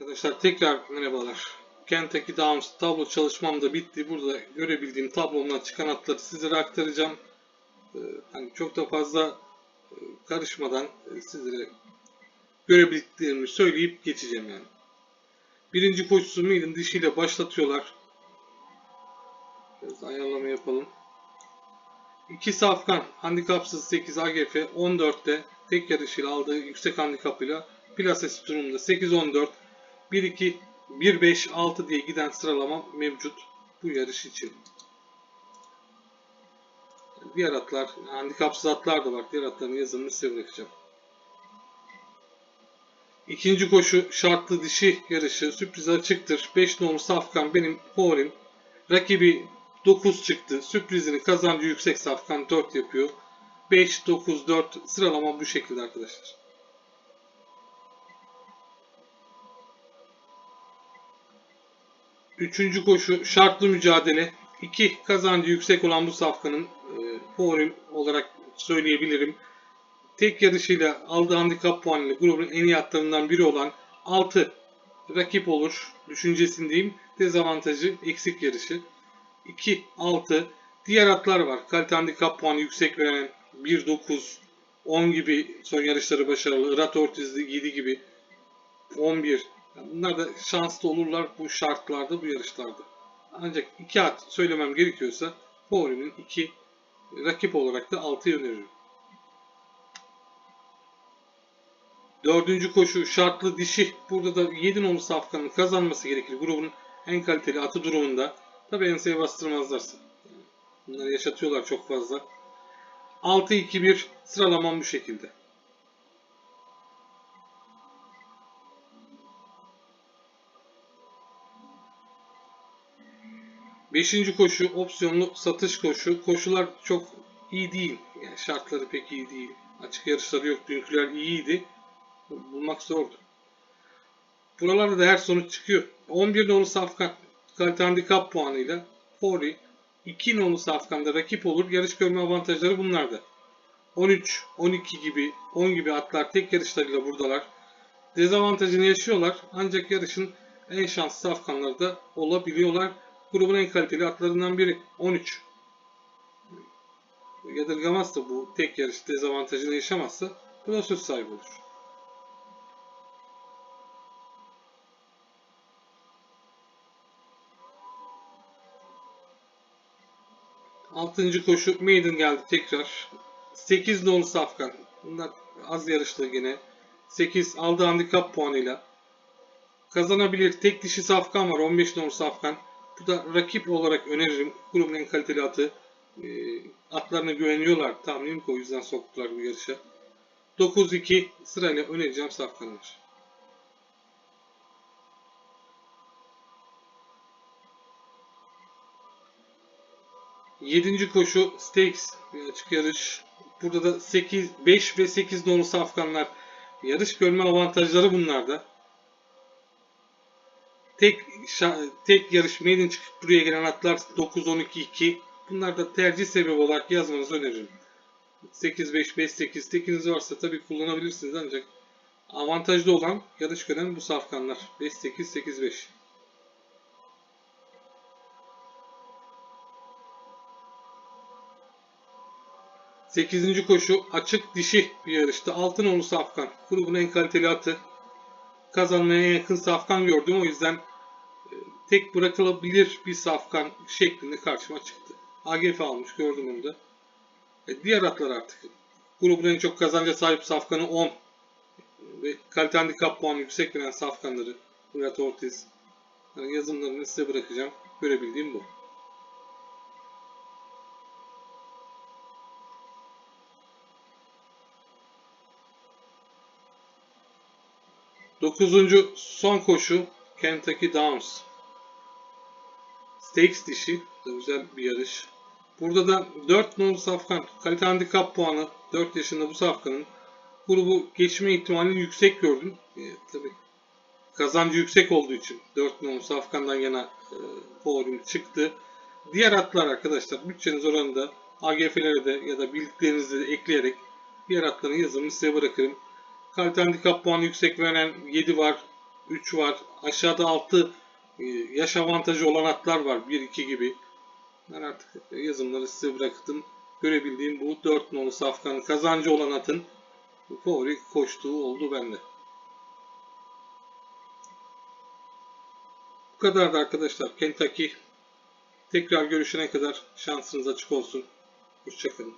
Arkadaşlar tekrar merhabalar. Kentucky Downs tablo çalışmam da bitti. Burada görebildiğim tablomdan çıkan hatları sizlere aktaracağım. Ee, hani çok da fazla e, karışmadan e, sizlere görebildiklerimi söyleyip geçeceğim yani. Birinci koşusu Maiden dişiyle başlatıyorlar. Biraz ayarlama yapalım. 2 Safkan handikapsız 8 AGF 14'te tek yarışıyla aldığı yüksek handikapıyla plasesi durumunda 8-14 1-2 1-5-6 diye giden sıralama mevcut bu yarış için. Diğer atlar, handikapsız atlar da var. Diğer atların yazımını size bırakacağım. İkinci koşu şartlı dişi yarışı sürpriz açıktır. 5 numaralı Safkan benim favorim. Rakibi 9 çıktı. Sürprizini kazancı yüksek Safkan 4 yapıyor. 5, 9, 4 sıralama bu şekilde arkadaşlar. Üçüncü koşu şartlı mücadele. 2 kazancı yüksek olan bu safkanın e, favorim olarak söyleyebilirim. Tek yarışıyla aldığı handikap puanıyla grubun en iyi atlarından biri olan 6 rakip olur düşüncesindeyim. Dezavantajı eksik yarışı. 2, 6. Diğer atlar var. Kalite handikap puanı yüksek veren 1, 9, 10 gibi son yarışları başarılı. Irat Ortizli 7 gibi 11. Bunlar da şanslı olurlar bu şartlarda, bu yarışlarda. Ancak iki at söylemem gerekiyorsa favorimin 2 rakip olarak da 6'yı öneririm. Dördüncü koşu şartlı dişi. Burada da 7 nolu safkanın kazanması gerekir. Grubun en kaliteli atı durumunda. Tabi enseye bastırmazlarsa. Bunları yaşatıyorlar çok fazla. 6-2-1 sıralamam bu şekilde. Beşinci koşu opsiyonlu satış koşu. Koşular çok iyi değil. Yani şartları pek iyi değil. Açık yarışları yok. Dünküler iyiydi. Bulmak zordu. Buralarda da her sonuç çıkıyor. 11 nolu Safkan kalite handikap puanıyla Fori 2 nolu Safkan'da rakip olur. Yarış görme avantajları bunlarda. 13, 12 gibi, 10 gibi atlar tek yarışlarıyla buradalar. Dezavantajını yaşıyorlar. Ancak yarışın en şanslı Safkanları da olabiliyorlar. Grubun en kaliteli atlarından biri. 13. Yadırgamazsa bu tek yarış dezavantajını yaşamazsa bu da söz sahibi olur. Altıncı koşu Maiden geldi tekrar. 8 nolu Safkan. Bunlar az yarışlı gene. 8 aldığı handikap puanıyla. Kazanabilir. Tek dişi Safkan var. 15 nolu Safkan. Bu da rakip olarak öneririm. Grubun en kaliteli atı. E, atlarına güveniyorlar. Tahminim ki o yüzden soktular bu yarışa. 9-2 sırayla önereceğim Safkanlar. Yedinci koşu Stakes bir açık yarış. Burada da 8, 5 ve 8 nolu safkanlar. Yarış görme avantajları bunlarda. Tek tek yarış maiden çıkıp buraya gelen atlar 9 12 2. Bunlar da tercih sebebi olarak yazmanızı öneririm. 8 5 5 8 tekiniz varsa tabii kullanabilirsiniz ancak avantajlı olan yarış gören bu safkanlar. 5 8 8 5. Sekizinci koşu açık dişi bir yarıştı. Altınoğlu Safkan. Grubun en kaliteli atı. Kazanmaya en yakın Safkan gördüm. O yüzden tek bırakılabilir bir Safkan şeklinde karşıma çıktı. AGF almış gördüm onu da. E, diğer atlar artık. Grubun en çok kazanca sahip Safkan'ı 10. Ve kalite handikap puanı yüksek veren Safkanları. Murat Ortiz. Yani yazımlarını size bırakacağım. Görebildiğim bu. Dokuzuncu son koşu Kentucky Downs. Stakes dişi. Güzel bir yarış. Burada da 4 nolu safkan. Kalite handikap puanı 4 yaşında bu safkanın. Grubu geçme ihtimalini yüksek gördüm. E, tabii kazancı yüksek olduğu için 4 nolu safkandan yana e, favorim çıktı. Diğer atlar arkadaşlar bütçeniz oranında AGF'lere de ya da bildiklerinizi de ekleyerek diğer atların yazımını size bırakırım. Kalite handikap puanı yüksek veren 7 var. 3 var. Aşağıda 6 yaş avantajı olan atlar var. 1-2 gibi. Ben artık yazımları size bıraktım. Görebildiğim bu 4 nolu safkanın kazancı olan atın favori koştuğu oldu bende. Bu kadardı arkadaşlar. Kentucky. Tekrar görüşene kadar şansınız açık olsun. Hoşçakalın.